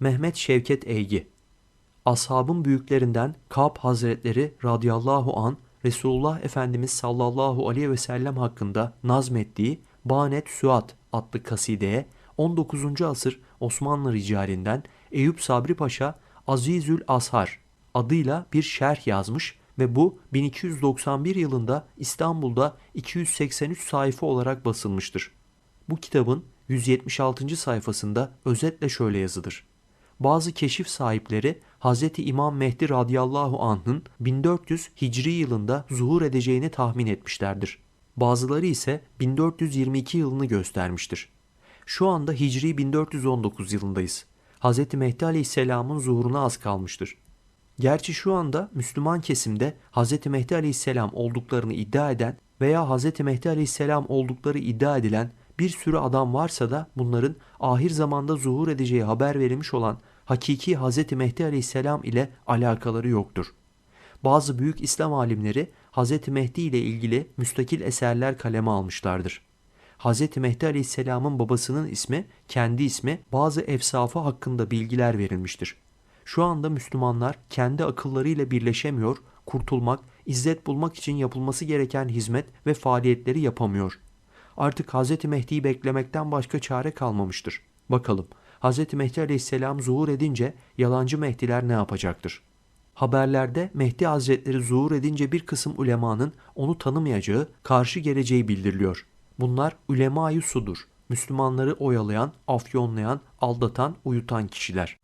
Mehmet Şevket Eygi Ashabın büyüklerinden Kab Hazretleri radıyallahu an Resulullah Efendimiz sallallahu aleyhi ve sellem hakkında nazmettiği Banet Suat adlı kasideye 19. asır Osmanlı ricalinden Eyüp Sabri Paşa Azizül Ashar adıyla bir şerh yazmış ve bu 1291 yılında İstanbul'da 283 sayfa olarak basılmıştır. Bu kitabın 176. sayfasında özetle şöyle yazılır. Bazı keşif sahipleri Hz. İmam Mehdi radıyallahu anh'ın 1400 Hicri yılında zuhur edeceğini tahmin etmişlerdir. Bazıları ise 1422 yılını göstermiştir. Şu anda Hicri 1419 yılındayız. Hz. Mehdi aleyhisselamın zuhuruna az kalmıştır. Gerçi şu anda Müslüman kesimde Hz. Mehdi aleyhisselam olduklarını iddia eden veya Hz. Mehdi aleyhisselam oldukları iddia edilen bir sürü adam varsa da bunların ahir zamanda zuhur edeceği haber verilmiş olan hakiki Hz. Mehdi aleyhisselam ile alakaları yoktur. Bazı büyük İslam alimleri Hz. Mehdi ile ilgili müstakil eserler kaleme almışlardır. Hz. Mehdi aleyhisselamın babasının ismi, kendi ismi, bazı efsafı hakkında bilgiler verilmiştir. Şu anda Müslümanlar kendi akıllarıyla birleşemiyor, kurtulmak, izzet bulmak için yapılması gereken hizmet ve faaliyetleri yapamıyor. Artık Hz. Mehdi'yi beklemekten başka çare kalmamıştır. Bakalım Hz. Mehdi aleyhisselam zuhur edince yalancı Mehdiler ne yapacaktır? Haberlerde Mehdi Hazretleri zuhur edince bir kısım ulemanın onu tanımayacağı, karşı geleceği bildiriliyor. Bunlar ulema-i sudur. Müslümanları oyalayan, afyonlayan, aldatan, uyutan kişiler.